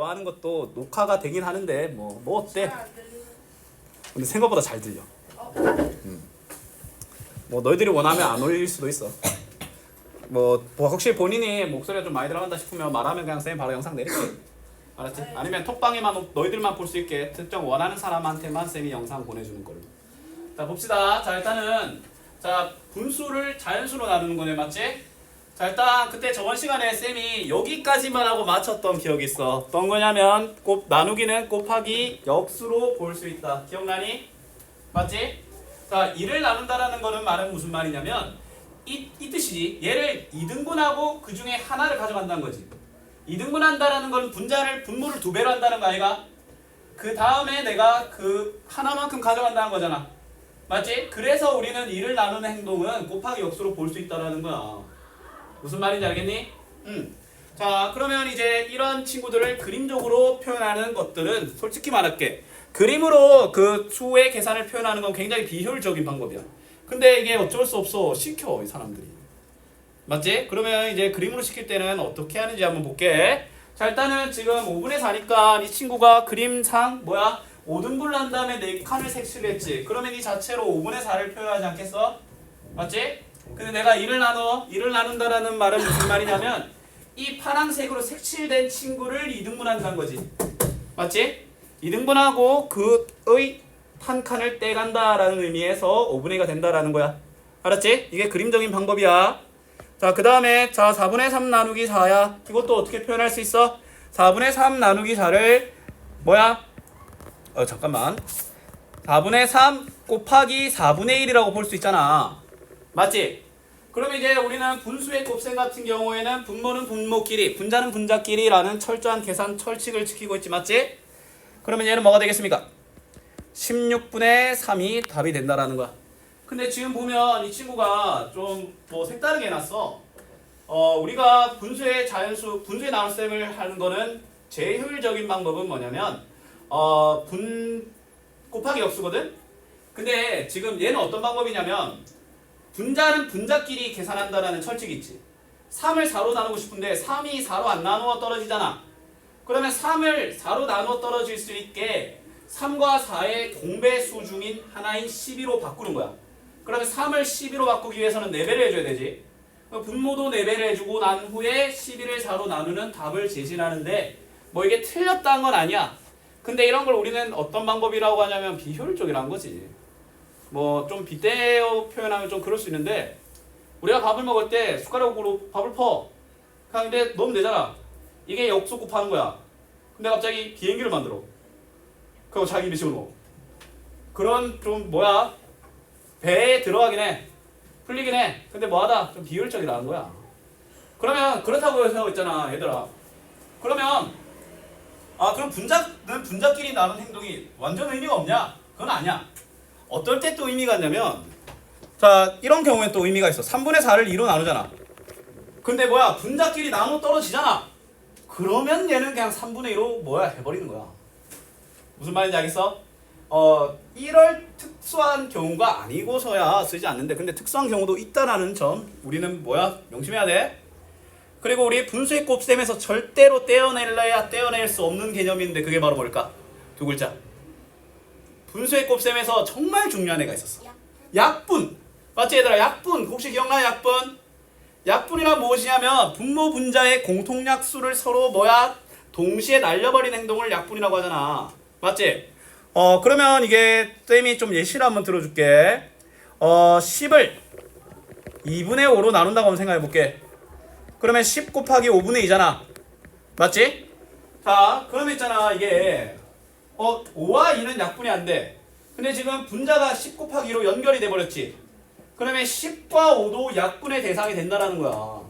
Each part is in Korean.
대화하는 것도 녹화가 되긴 하는데 뭐 뭐 어때? 근데 생각보다 잘 들려. 음. 뭐 너희들이 원하면 안 올릴 수도 있어. 뭐, 뭐 혹시 본인이 목소리가 좀 많이 들어간다 싶으면 말하면 그냥 쌤 바로 영상 내릴게. 알았지? 아니면 톡방에만 너희들만 볼 수 있게 특정 원하는 사람한테만 쌤이 영상 보내주는 걸로. 자 봅시다. 자 일단은 자 분수를 자연수로 나누는 거네 맞지? 자 일단 그때 저번 시간에 쌤이 여기까지만 하고 맞췄던 기억이 있어. 어떤 거냐면 곱 나누기는 곱하기 역수로 볼 수 있다. 기억나니? 맞지? 자 2를 나눈다라는 거는 말은 무슨 말이냐면 이, 이 뜻이지. 얘를 2등분하고 그 중에 하나를 가져간다는 거지. 2등분한다라는 건 분자를 분모를 두 배로 한다는 거 아이가? 그 다음에 내가 그 하나만큼 가져간다는 거잖아. 맞지? 그래서 우리는 2를 나누는 행동은 곱하기 역수로 볼 수 있다라는 거야. 무슨 말인지 알겠니? 응. 자, 그러면 이제 이런 친구들을 그림적으로 표현하는 것들은 솔직히 말할게. 그림으로 그 수의 계산을 표현하는 건 굉장히 비효율적인 방법이야. 근데 이게 어쩔 수 없어. 시켜, 이 사람들이. 맞지? 그러면 이제 그림으로 시킬 때는 어떻게 하는지 한번 볼게. 자, 일단은 지금 5분의 4니까 이 친구가 그림상 뭐야? 5등분을 한 다음에 4칸을 색칠했지. 그러면 이 자체로 5분의 4를 표현하지 않겠어? 맞지? 근데 내가 1을 나눠, 1을 나눈다라는 말은 무슨 말이냐면 이 파란색으로 색칠된 친구를 2등분한다는 거지. 맞지? 2등분하고 그의 한 칸을 떼간다라는 의미에서 5분의 2가 된다라는 거야. 알았지? 이게 그림적인 방법이야. 자, 그 다음에 자 4분의 3 나누기 4야. 이것도 어떻게 표현할 수 있어? 4분의 3 나누기 4를 뭐야? 어 잠깐만. 4분의 3 곱하기 4분의 1이라고 볼 수 있잖아. 맞지? 그럼 이제 우리는 분수의 곱셈 같은 경우에는 분모는 분모끼리, 분자는 분자끼리라는 철저한 계산 철칙을 지키고 있지, 맞지? 그러면 얘는 뭐가 되겠습니까? 16분의 3이 답이 된다라는 거야. 근데 지금 보면 이 친구가 좀 뭐 색다르게 해놨어. 어, 우리가 분수의 자연수, 분수의 나눗셈을 하는 거는 제일 효율적인 방법은 뭐냐면, 어, 분 곱하기 역수거든? 근데 지금 얘는 어떤 방법이냐면, 분자는 분자끼리 계산한다라는 철칙이 있지. 3을 4로 나누고 싶은데 3이 4로 안 나누어 떨어지잖아. 그러면 3을 4로 나누어 떨어질 수 있게 3과 4의 공배수 중인 하나인 12로 바꾸는 거야. 그러면 3을 12로 바꾸기 위해서는 4배를 해줘야 되지. 분모도 4배를 해주고 난 후에 11을 4로 나누는 답을 제시하는데 뭐 이게 틀렸다는 건 아니야. 근데 이런 걸 우리는 어떤 방법이라고 하냐면 비효율적이라는 거지. 뭐 좀 빗대어 표현하면 좀 그럴 수 있는데 우리가 밥을 먹을 때 숟가락으로 밥을 퍼. 근데 넣으면 되잖아. 이게 역수 곱하는 거야. 근데 갑자기 비행기를 만들어. 그럼 자기 입에 집어넣어. 그런 좀 뭐야 배에 들어가긴 해. 풀리긴 해. 근데 뭐하다 좀 비효율적이라는 거야. 그러면 그렇다고 해서 있잖아 얘들아. 그러면 아 그럼 분자는 분자끼리 나눈 행동이 완전 의미가 없냐? 그건 아니야. 어떨 때 또 의미가 있냐면 자 이런 경우에 또 의미가 있어. 3분의 4를 2로 나누잖아. 근데 뭐야 분자끼리 나눠 떨어지잖아. 그러면 얘는 그냥 3분의 2로 뭐야 해버리는 거야. 무슨 말인지 알겠어? 어 이럴 특수한 경우가 아니고서야 쓰지 않는데 근데 특수한 경우도 있다라는 점 우리는 뭐야 명심해야 돼. 그리고 우리 분수의 곱셈에서 절대로 떼어낼래야 떼어낼 수 없는 개념인데 그게 바로 뭘까? 두 글자. 분수의 곱셈에서 정말 중요한 애가 있었어. 약분. 맞지 얘들아? 약분. 혹시 기억나 약분? 약분이란 무엇이냐면 분모 분자의 공통약수를 서로 뭐야? 동시에 날려버린 행동을 약분이라고 하잖아. 맞지? 어 그러면 이게 쌤이 좀 예시를 한번 들어줄게. 어 10을 2분의 5로 나눈다고 한번 생각해 볼게. 그러면 10 곱하기 5분의 2잖아. 맞지? 자, 그러면 있잖아. 이게 어 5와 2는 약분이 안 돼. 근데 지금 분자가 10 곱하기 2로 연결이 돼 버렸지. 그러면 10과 5도 약분의 대상이 된다라는 거야.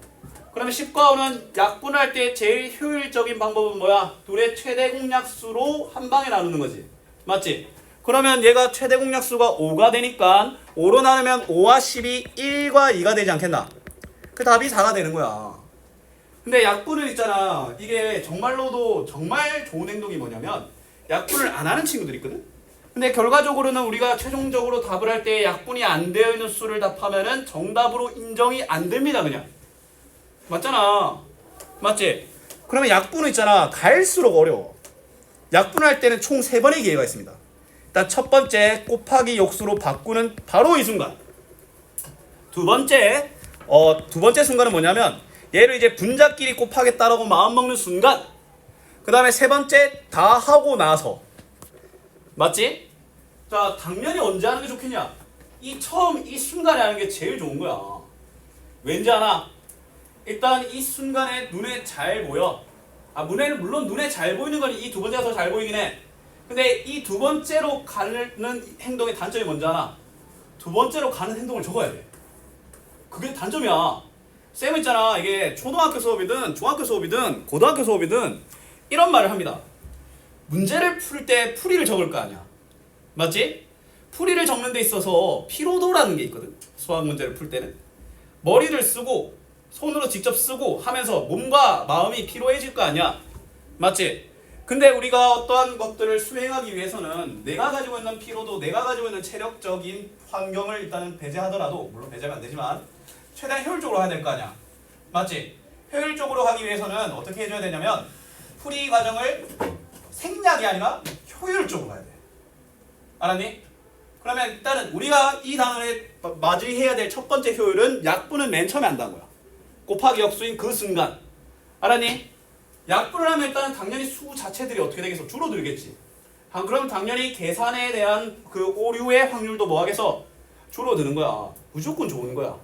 그러면 10과 5는 약분할 때 제일 효율적인 방법은 뭐야? 둘의 최대 공약수로 한 방에 나누는 거지. 맞지? 그러면 얘가 최대 공약수가 5가 되니까 5로 나누면 5와 10이 1과 2가 되지 않겠나? 그 답이 4가 되는 거야. 근데 약분을 있잖아. 이게 정말로도 정말 좋은 행동이 뭐냐면 약분을 안 하는 친구들이 있거든. 근데 결과적으로는 우리가 최종적으로 답을 할 때 약분이 안 되어 있는 수를 답하면은 정답으로 인정이 안 됩니다, 그냥. 맞잖아. 맞지? 그러면 약분은 있잖아. 갈수록 어려워. 약분할 때는 총 세 번의 기회가 있습니다. 일단 첫 번째 곱하기 역수로 바꾸는 바로 이 순간. 두 번째 어 두 번째 순간은 뭐냐면 얘를 이제 분자끼리 곱하겠다라고 마음 먹는 순간. 그 다음에 세 번째 다 하고 나서. 맞지? 자 당연히 언제 하는 게 좋겠냐? 이 처음 이 순간에 하는 게 제일 좋은 거야. 왠지 아나? 일단 이 순간에 눈에 잘 보여. 아 눈에는 물론 눈에 잘 보이는 건 이 두 번째가 더 잘 보이긴 해. 근데 이 두 번째로 가는 행동의 단점이 뭔지 아나? 두 번째로 가는 행동을 적어야 돼. 그게 단점이야. 쌤 있잖아. 이게 초등학교 수업이든 중학교 수업이든 고등학교 수업이든 이런 말을 합니다. 문제를 풀 때 풀이를 적을 거 아니야. 맞지? 풀이를 적는 데 있어서 피로도라는 게 있거든. 수학 문제를 풀 때는 머리를 쓰고 손으로 직접 쓰고 하면서 몸과 마음이 피로해질 거 아니야. 맞지? 근데 우리가 어떠한 것들을 수행하기 위해서는 내가 가지고 있는 피로도, 내가 가지고 있는 체력적인 환경을 일단은 배제하더라도 물론 배제가 안 되지만 최대한 효율적으로 해야 될 거 아니야. 맞지? 효율적으로 하기 위해서는 어떻게 해줘야 되냐면 풀이 과정을 생략이 아니라 효율적으로 해야 돼. 알았니? 그러면 일단은 우리가 이 단원에 마- 맞이해야 될 첫 번째 효율은 약분은 맨 처음에 한다는 거야. 곱하기 역수인 그 순간. 알았니? 약분을 하면 일단은 당연히 수 자체들이 어떻게 되겠어? 줄어들겠지. 아, 그럼 당연히 계산에 대한 그 오류의 확률도 뭐 하겠어? 줄어드는 거야. 무조건 좋은 거야.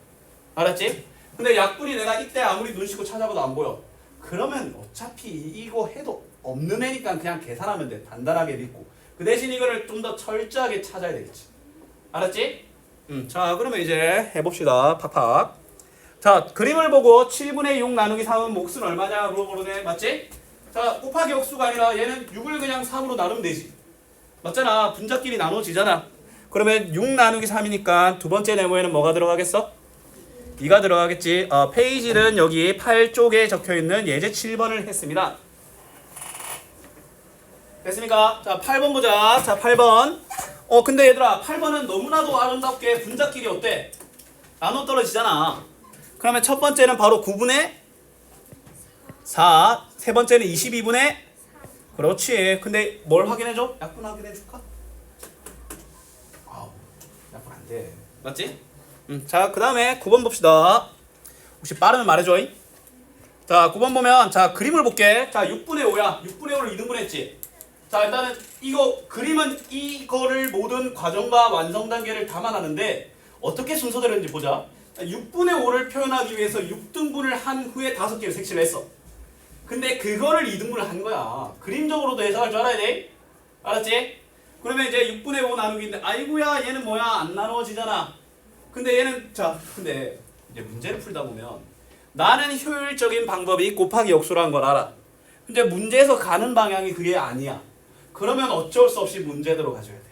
알았지? 근데 약분이 내가 이때 아무리 눈 씻고 찾아봐도 안 보여. 그러면 어차피 이거 해도 없는 애니까 그냥 계산하면 돼. 단단하게 믿고. 그 대신 이거를 좀 더 철저하게 찾아야 되겠지. 알았지? 음, 자, 그러면 이제 해봅시다. 팍팍. 자, 그림을 보고 7분의 6 나누기 3은 몫은 얼마냐 물어보네. 맞지? 자, 곱하기 역수가 아니라 얘는 6을 그냥 3으로 나누면 되지. 맞잖아. 분자끼리 나눠지잖아. 그러면 6 나누기 3이니까 두 번째 네모에는 뭐가 들어가겠어? 2가 들어가겠지. 어, 페이지는 여기 8쪽에 적혀 있는 예제 7번을 했습니다. 됐습니까? 자, 8번 보자. 자, 8번. 어, 근데 얘들아, 8번은 너무나도 아름답게 분자끼리 어때? 나눠 떨어지잖아. 그러면 첫 번째는 바로 9분의 4, 세 번째는 22분의 그렇지. 근데 뭘 확인해줘? 약분 확인해줄까? 아우, 약분 안 돼. 맞지? 음, 자, 그 다음에 9번 봅시다. 혹시 빠르면 말해줘. 자, 9번 보면, 자, 그림을 볼게. 자, 6분의 5야. 6분의 5를 2등분 했지. 자, 일단은 이거, 그림은 이거를 모든 과정과 완성 단계를 담아놨는데, 어떻게 순서대로 인지 보자. 6분의 5를 표현하기 위해서 6등분을 한 후에 5개를 색칠을 했어. 근데 그거를 2등분을 한 거야. 그림적으로도 해석할 줄 알아야 돼. 알았지? 그러면 이제 6분의 5 나누기인데, 아이고야, 얘는 뭐야? 안 나누어지잖아. 근데 얘는 자 근데 이제 문제를 풀다 보면 나는 효율적인 방법이 곱하기 역수라는 걸 알아. 근데 문제에서 가는 방향이 그게 아니야. 그러면 어쩔 수 없이 문제대로 가져야 돼.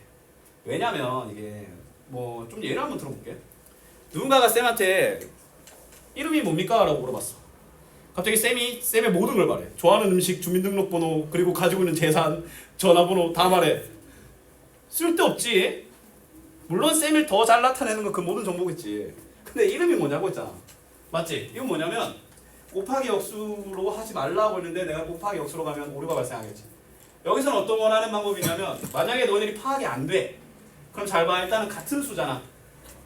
왜냐면 이게 뭐 좀 예를 한번 들어볼게. 누군가가 쌤한테 이름이 뭡니까? 라고 물어봤어. 갑자기 쌤이 쌤의 모든 걸 말해. 좋아하는 음식, 주민등록번호, 그리고 가지고 있는 재산, 전화번호 다 말해. 쓸데없지. 물론 쌤을 더 잘 나타내는 건 그 모든 정보겠지. 근데 이름이 뭐냐고 했잖아. 맞지? 이건 뭐냐면 곱하기 역수로 하지 말라고 했는데 내가 곱하기 역수로 가면 오류가 발생하겠지. 여기서는 어떤 원하는 방법이냐면 만약에 너희들이 파악이 안 돼. 그럼 잘 봐. 일단은 같은 수잖아.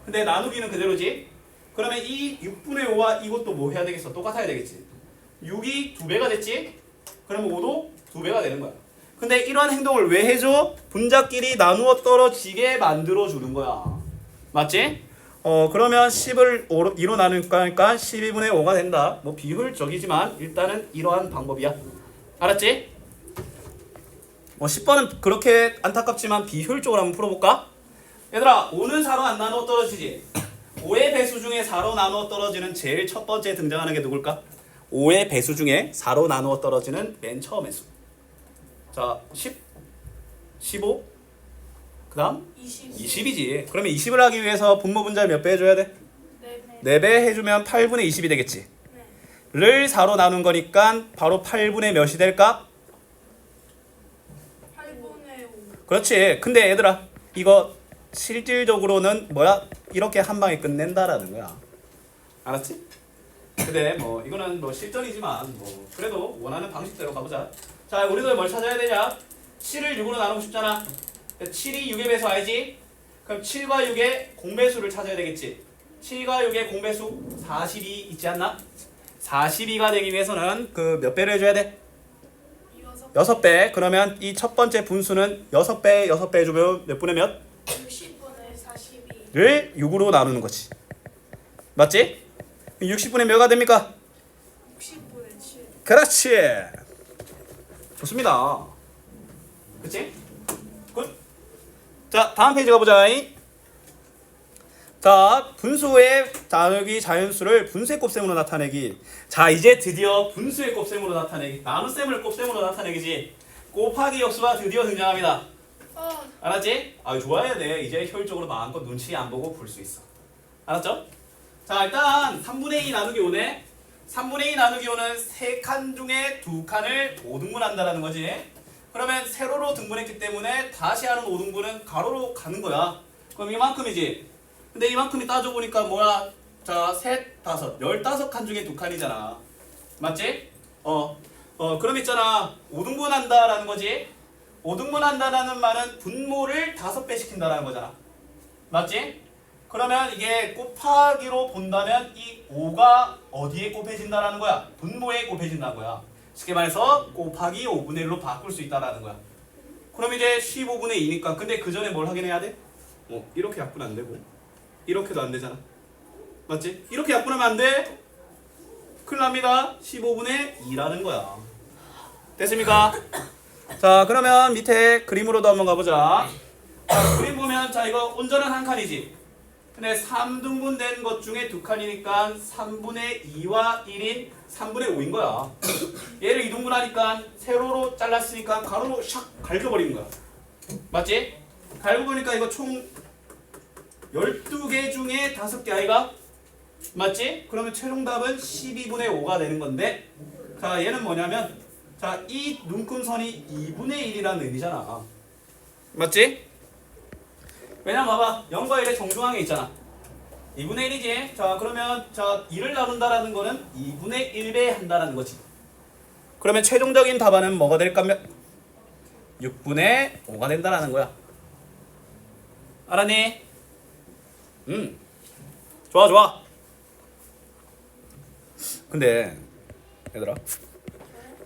근데 나누기는 그대로지. 그러면 이 6분의 5와 이것도 뭐 해야 되겠어? 똑같아야 되겠지. 6이 두 배가 됐지? 그러면 5도 두 배가 되는 거야. 근데 이러한 행동을 왜 해줘? 분자끼리 나누어 떨어지게 만들어 주는 거야. 맞지? 어 그러면 10을 5로, 2로 나누니까 12분의 5가 된다. 뭐 비효율적이지만 일단은 이러한 방법이야. 알았지? 뭐 10번은 그렇게 안타깝지만 비효율적으로 한번 풀어볼까? 얘들아 5는 4로 안 나누어 떨어지지? 5의 배수 중에 4로 나누어 떨어지는 제일 첫 번째 등장하는 게 누굴까? 5의 배수 중에 4로 나누어 떨어지는 맨 처음의 수. 자, 10, 15, 그 다음 20. 20이지. 그러면 20을 하기 위해서 분모 분자를 몇 배 해줘야 돼? 네. 4배 해주면 8분의 20이 되겠지. 네. 를 4로 나눈 거니까 바로 8분의 몇이 될까? 8분의 5. 그렇지. 근데 얘들아, 이거 실질적으로는 뭐야? 이렇게 한 방에 끝낸다라는 거야. 알았지? 근데 뭐 이거는 뭐 실전이지만 뭐 그래도 원하는 방식대로 가보자. 자, 우리도 뭘 찾아야 되냐? 7을 6으로 나누고 싶잖아. 7이 6의 배수 알지? 그럼 7과 6의 공배수를 찾아야 되겠지. 7과 6의 공배수 40이 있지 않나? 42가 되기 위해서는 그 몇 배를 해줘야 돼? 이어서 6배. 그러면 이 첫 번째 분수는 6배, 6배 해주면 몇 분의 몇? 60분의 42를 6으로 나누는 거지. 맞지? 60분의 몇가 됩니까? 60분의 7 그렇지. 좋습니다. 그치? 굿. 자, 다음 페이지 가보자. 자, 분수의 나누기 자연수를 분수의 곱셈으로 나타내기. 자, 이제 드디어 분수의 곱셈으로 나타내기. 나눗셈을 곱셈으로 나타내기지. 곱하기 역수가 드디어 등장합니다. 어 알았지? 아, 좋아해야 돼. 이제 효율적으로 마음껏 눈치 안 보고 볼수 있어. 알았죠? 자, 일단 3분의 2 나누기 5네. 3분의 2 나누기 5는 세칸 중에 두 칸을 5등분한다라는 거지. 그러면 세로로 등분했기 때문에 다시 하는 5등분은 가로로 가는 거야. 그럼 이만큼이지. 근데 이만큼이 따져보니까 뭐야? 자, 셋, 다섯, 열다섯 칸 중에 두 칸이잖아. 맞지? 어, 어, 그럼 있잖아. 5등분 한다라는 거지. 5등분 한다라는 말은 분모를 다섯 배 시킨다라는 거잖아. 맞지? 그러면 이게 곱하기로 본다면 이 5가 어디에 곱해진다라는 거야? 분모에 곱해진다는 거야. 쉽게 말해서 곱하기 5분의 1로 바꿀 수 있다라는 거야. 그럼 이제 15분의 2니까 근데 그 전에 뭘 확인해야 돼? 어, 이렇게 약분 안 되고 이렇게도 안 되잖아. 맞지? 이렇게 약분하면 안 돼. 큰일 납니다. 15분의 2라는 거야. 됐습니까? 자, 그러면 밑에 그림으로도 한번 가보자. 자, 그림 보면 자 이거 온전은 한 칸이지. 근데 3등분 된 것 중에 두 칸이니까 3분의 2와 1인 3분의 5인 거야. 얘를 이등분하니까 세로로 잘랐으니까 가로로 샥 갈겨버린 거야. 맞지? 갈겨보니까 이거 총 12개 중에 5개 아이가? 맞지? 그러면 최종 답은 12분의 5가 되는 건데 자 얘는 뭐냐면 자 이 눈금선이 2분의 1이라는 의미잖아. 맞지? 왜냐면 봐봐 0과 1의 정중앙에 있잖아. 2분의 1이지. 자 그러면 자 2를 나눈다라는 거는 2분의 1배 한다라는 거지. 그러면 최종적인 답안은 뭐가 될까면 6분의 5가 된다라는 거야. 알았니? 음. 좋아 좋아. 근데 얘들아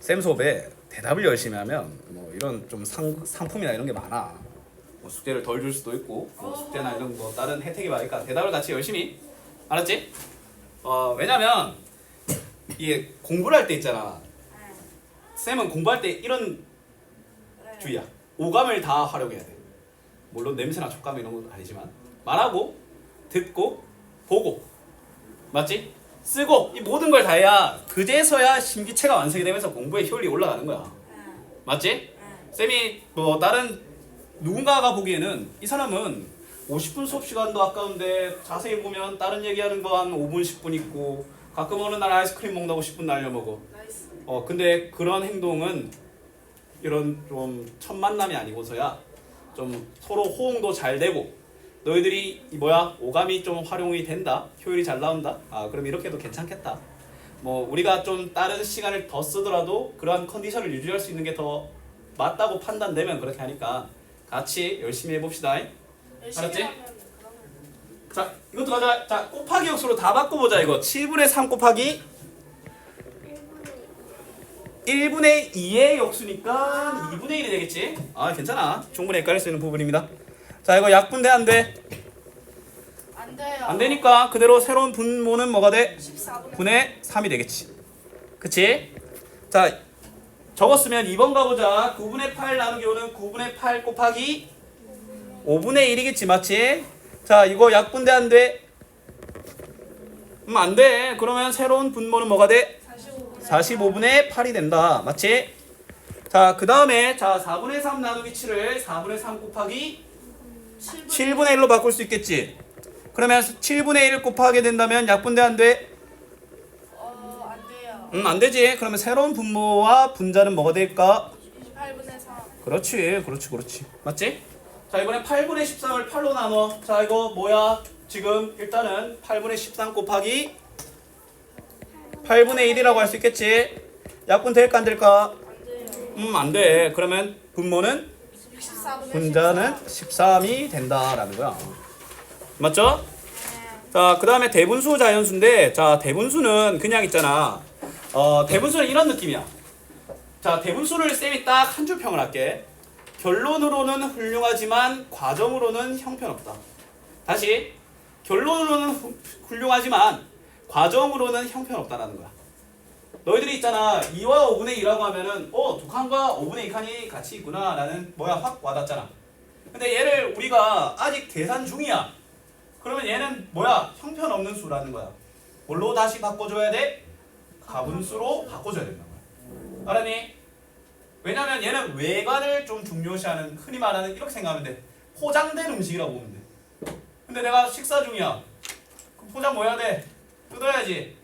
쌤 수업에 대답을 열심히 하면 뭐 이런 좀 상, 상품이나 이런 게 많아 뭐 숙제를 덜 줄 수도 있고 뭐 숙제나 이런 뭐 다른 혜택이 많으니까 대답을 같이 열심히. 알았지? 어 왜냐면 이게 공부를 할 때 있잖아. 쌤은 공부할 때 이런 주의야. 오감을 다 활용해야 돼. 물론 냄새나 촉감 이런 건 아니지만. 말하고 듣고 보고. 맞지? 쓰고. 이 모든 걸 다 해야 그제서야 심기체가 완성이 되면서 공부의 효율이 올라가는 거야. 맞지? 쌤이 뭐 다른 누군가가 보기에는 이 사람은 50분 수업 시간도 아까운데 자세히 보면 다른 얘기하는 거 한 5분 10분 있고 가끔 어느 날 아이스크림 먹는다고 10분 날려 먹어. 어 근데 그런 행동은 이런 좀 첫 만남이 아니고서야 좀 서로 호응도 잘 되고 너희들이 이 뭐야 오감이 좀 활용이 된다 효율이 잘 나온다. 아 그럼 이렇게도 괜찮겠다. 뭐 우리가 좀 다른 시간을 더 쓰더라도 그러한 컨디션을 유지할 수 있는 게 더 맞다고 판단되면 그렇게 하니까 같이 열심히 해봅시다. 알았지? 자 이것도 가자. 자 곱하기 역수로 다 바꿔보자 이거. 7분의 3 곱하기 1분의 2의 역수니까 2분의 1이 되겠지? 아 괜찮아. 충분히 헷갈릴 수 있는 부분입니다. 자 이거 약분돼 안 돼. 안 돼요. 안 되니까 그대로 새로운 분모는 뭐가 돼? 14분의 분의 3이 되겠지. 그치? 자 적었으면 2번 가보자 9분의 8 나누기 5는 9분의 8 곱하기 5분의 1이겠지 맞지? 자 이거 약분돼 안 돼? 음 안 돼 그러면 새로운 분모는 뭐가 돼? 45분의 45분의 8이 된다 맞지? 자 그 다음에 자 4분의 3 나누기 7을 4분의 3 곱하기 7분 7분의 1로 바꿀 수 있겠지 그러면 7분의 1 곱하게 된다면 약분돼 안 돼? 음, 안 되지. 그러면 새로운 분모와 분자는 뭐가 될까? 28분의 3 그렇지, 그렇지, 그렇지. 맞지? 자, 이번에 8분의 13을 8로 나눠. 자, 이거 뭐야? 지금 일단은 8분의 13 곱하기 8분의 1이라고 할 수 있겠지? 약분 될까 안 될까? 음, 안 돼. 그러면 분모는 14분의 분자는 13이 된다라는 거야. 맞죠? 14. 자, 그 다음에 대분수 자연수인데, 자, 대분수는 그냥 있잖아. 어, 대분수는 이런 느낌이야. 자, 대분수를 쌤이 딱 한 줄 평을 할게. 결론으로는 훌륭하지만 과정으로는 형편없다. 다시. 결론으로는 후- 훌륭하지만 과정으로는 형편없다라는 거야. 너희들이 있잖아. 2와 5분의 2라고 하면은 어, 두 칸과 5분의 2칸이 같이 있구나. 라는 뭐야 확 와닿잖아. 근데 얘를 우리가 아직 계산 중이야. 그러면 얘는 뭐야? 형편없는 수라는 거야. 뭘로 다시 바꿔줘야 돼? 가분수로 바꿔줘야 거야. 알았니? 왜냐면 얘는 외관을 좀 중요시하는 흔히 말하는 이렇게 생각하면 돼. 포장된 음식이라고 보면 돼. 근데 내가 식사 중이야. 그럼 포장 뭐 해야 돼? 뜯어야지.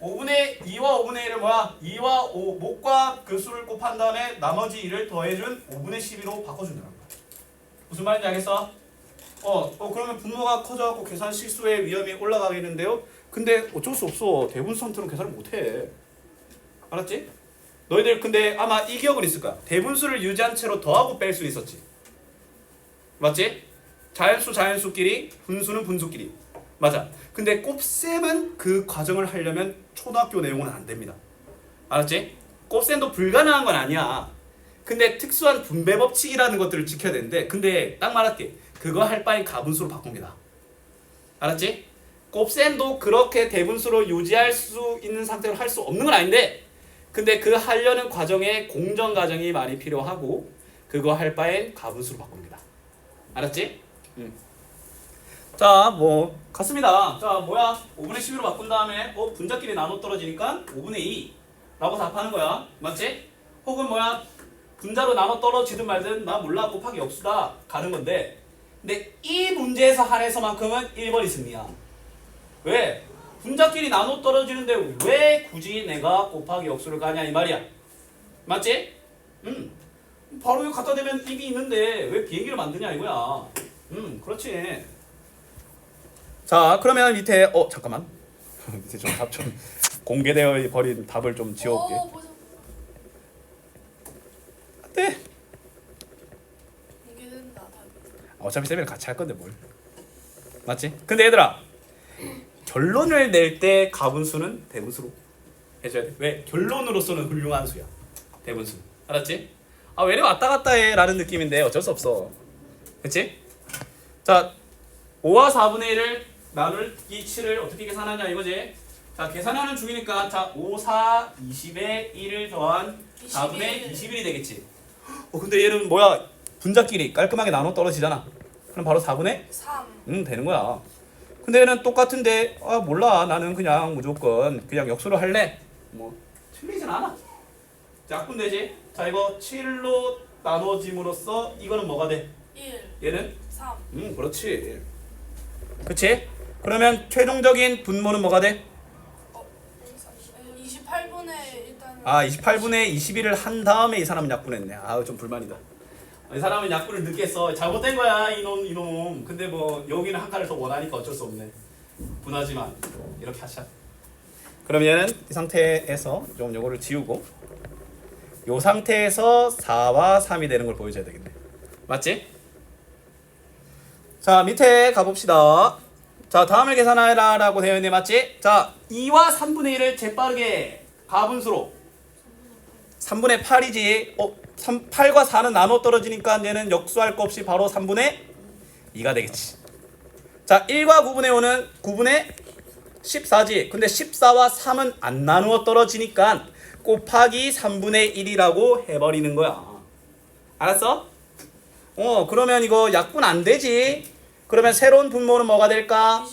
5분의 2와 5분의 1을 뭐야? 2와 5 목과 그 수를 곱한 다음에 나머지 1을 더해준 5분의 12로 바꿔준다는 거야. 무슨 말인지 알겠어? 어, 어 그러면 분모가 커져갖고 계산 실수의 위험이 올라가겠는데요? 근데 어쩔 수 없어. 대분수한테는 계산을 못해. 알았지? 너희들 근데 아마 이 기억은 있을 거야. 대분수를 유지한 채로 더하고 뺄 수 있었지. 맞지? 자연수 자연수끼리, 분수는 분수끼리. 맞아. 근데 곱셈은 그 과정을 하려면 초등학교 내용은 안 됩니다. 알았지? 곱셈도 불가능한 건 아니야. 근데 특수한 분배 법칙이라는 것들을 지켜야 되는데 근데 딱 말할게. 그거 할 바엔 가분수로 바꿉니다. 알았지? 곱셈도 그렇게 대분수로 유지할 수 있는 상태로 할 수 없는 건 아닌데 근데 그 하려는 과정에 공정 과정이 많이 필요하고 그거 할 바엔 가분수로 바꿉니다. 알았지? 응. 자, 뭐 같습니다. 자, 뭐야? 5분의 11로 바꾼 다음에 어 분자끼리 나눠 떨어지니까 5분의 2라고 답하는 거야. 맞지? 혹은 뭐야? 분자로 나눠 떨어지든 말든 나 몰라 곱하기 없수다 가는 건데 근데 이 문제에서 한해서만큼은 1번이 승리야. 왜? 분자끼리 나눠 떨어지는데 왜 굳이 내가 곱하기 역수를 가냐 이 말이야. 맞지? 음. 바로 이거 갖다 대면 입이 있는데 왜 비행기를 만드냐 이거야. 음, 그렇지. 자, 그러면 밑에 어 잠깐만. 밑에 좀 답 좀 공개되어 버린 답을 좀 지워볼게. 오, 보자. 네. 공개된다. 답이. 어차피 쌤이랑 같이 할 건데 뭘. 맞지? 근데 얘들아 결론을 낼 때 가분수는 대분수로 해줘야 돼. 왜? 결론으로서는 훌륭한 수야. 대분수. 알았지? 아 왜래 왔다 갔다 해 라는 느낌인데 어쩔 수 없어. 그렇지? 자 5와 4분의 1을 나누기 7을 어떻게 계산하냐 이거지? 자 계산하는 중이니까 자 5, 4, 20에 1을 더한 4분의 21이 되겠지. 어 근데 얘는 뭐야? 분자끼리 깔끔하게 나눠 떨어지잖아. 그럼 바로 4분의 3. 음 되는 거야. 근데 얘는 똑같은데 아 몰라 나는 그냥 무조건 그냥 역수로 할래. 뭐 틀리진 않아. 약분 되지. 자 이거 7로 나눠짐으로써 이거는 뭐가 돼? 1. 얘는 3. 음 그렇지. 그치? 그러면 최종적인 분모는 뭐가 돼? 28분의 일단 아 28분의 21을 한 다음에 이 사람은 약분했네. 아좀 불만이다. 이 사람은 약분을 늦게 써. 잘못된 거야 이놈 이놈. 근데 뭐 여기는 한 칸을 더 원하니까 어쩔 수 없네. 분하지만 이렇게 하자. 그럼 얘는 이 상태에서 좀 요거를 지우고 요 상태에서 4와 3이 되는 걸 보여줘야 되겠네. 맞지? 자 밑에 가봅시다. 자 다음을 계산하라 라고 되어 있네 맞지? 자 2와 3분의 1을 재빠르게 가분수로 3분의 8이지. 어, 3, 8과 4는 나눠 떨어지니까 얘는 역수할 거 없이 바로 3분의 2가 되겠지. 자, 1과 9분의 5는 9분의 14지. 근데 14와 3은 안 나누어 떨어지니까 곱하기 3분의 1이라고 해버리는 거야. 알았어? 어, 그러면 이거 약분 안 되지. 그러면 새로운 분모는 뭐가 될까?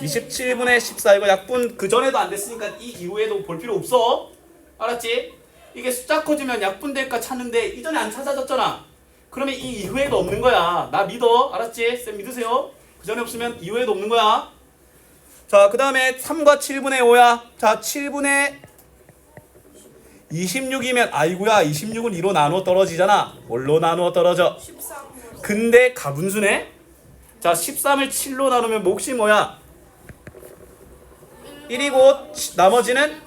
27분의 27분의 14 이거 약분 그 전에도 안 됐으니까 이 이후에도 볼 필요 없어. 알았지? 이게 숫자 커지면 약분 될까 찾는데 이전에 안 찾아졌잖아. 그러면 이 이후에도 없는 거야. 나 믿어. 알았지? 쌤 믿으세요. 그 전에 없으면 이후에도 없는 거야. 자, 그 다음에 3과 7분의 5야. 자, 7분의 26이면 아이고야 26은 2로 나누어 떨어지잖아. 뭘로 나누어 떨어져? 13. 근데 가분수네? 자 13을 7로 나누면 몫이 뭐야? 1이고 나머지는 1분의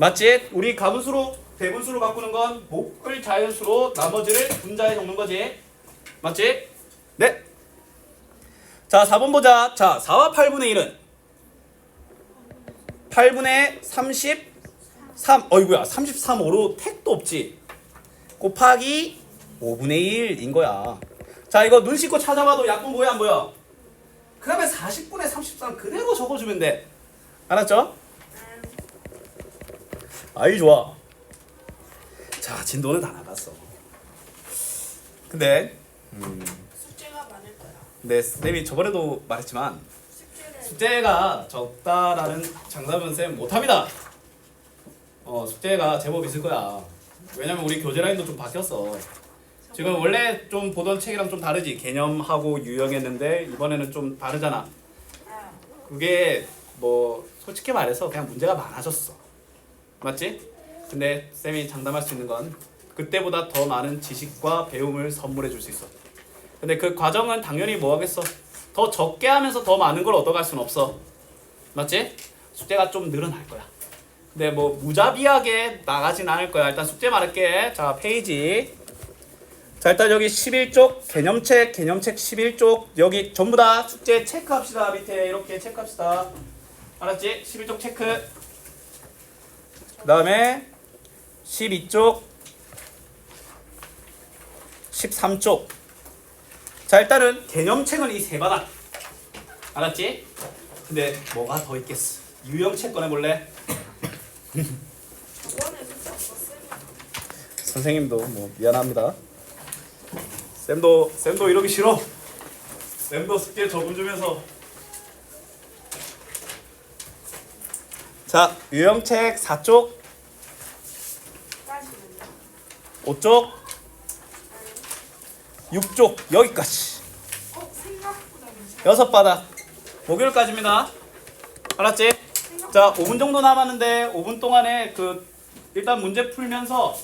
맞지? 우리 가분수로 대분수로 바꾸는 건 목을 자연수로 나머지를 분자에 적는 거지. 맞지? 네. 자, 4번 보자. 자, 4와 8분의 1은 8분의 33 어이구야. 33호로 택도 없지. 곱하기 5분의 1인 거야. 자, 이거 눈 씻고 찾아봐도 약분 보여 안 보여? 그다음에 40분의 33 그대로 적어주면 돼. 알았죠? 아이 좋아. 자 진도는 다 나갔어. 근데 숙제가 많을 거야. 네 쌤이 저번에도 말했지만 숙제는 숙제가 적다라는 장담은 쌤 못합니다. 어 숙제가 제법 있을 거야. 왜냐면 우리 교재 라인도 좀 바뀌었어. 지금 원래 좀 보던 책이랑 좀 다르지 개념하고 유형했는데 이번에는 좀 다르잖아. 아, 그게 뭐 솔직히 말해서 그냥 문제가 많아졌어. 맞지? 근데 쌤이 장담할 수 있는 건 그때보다 더 많은 지식과 배움을 선물해 줄 수 있어. 근데 그 과정은 당연히 뭐 하겠어? 더 적게 하면서 더 많은 걸 얻어갈 순 없어. 맞지? 숙제가 좀 늘어날 거야. 근데 뭐 무자비하게 나가진 않을 거야. 일단 숙제 말할게. 자, 페이지. 자, 일단 여기 11쪽 개념책, 개념책 11쪽 여기 전부 다 숙제 체크합시다. 밑에 이렇게 체크합시다. 알았지? 11쪽 체크. 그 다음에 12쪽 13쪽. 자, 일단은 개념책은 이 세 바닥. 알았지? 근데 뭐가 더 있겠어? 유형책 꺼내 볼래? 이번에 숙제 없었어요. 선생님도 뭐 미안합니다. 쌤도 쌤도 이러기 싫어. 쌤도 숙제 적응 좀 해서. 자, 유형책 4쪽, 까지는요. 5쪽, 6쪽 여기까지. 여섯 바닥. 목요일까지입니다. 알았지? 자, 5분 정도 남았는데 5분 동안에 그 일단 문제 풀면서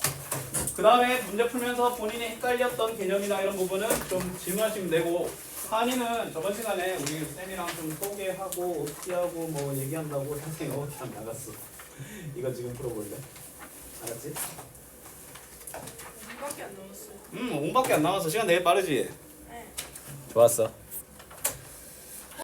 그 다음에 문제 풀면서 본인이 헷갈렸던 개념이나 이런 부분은 좀 질문하시면 되고 한이는 저번 시간에 우리 쌤이랑 좀 소개하고 어티하고 뭐 얘기한다고 선생님 어티 안 나갔어. 이거 지금 풀어볼래? 알았지? 이밖에 안 남았어요. 음, 5분밖에 안 남았어. 시간 되게 빠르지? 네. 좋았어.